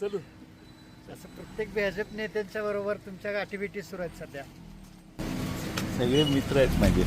चलू. असं प्रत्येक भाजप नेत्यांच्या बरोबर तुमच्या गाठीभेटी सुरू आहेत सध्या. सगळे मित्र आहेत माझे.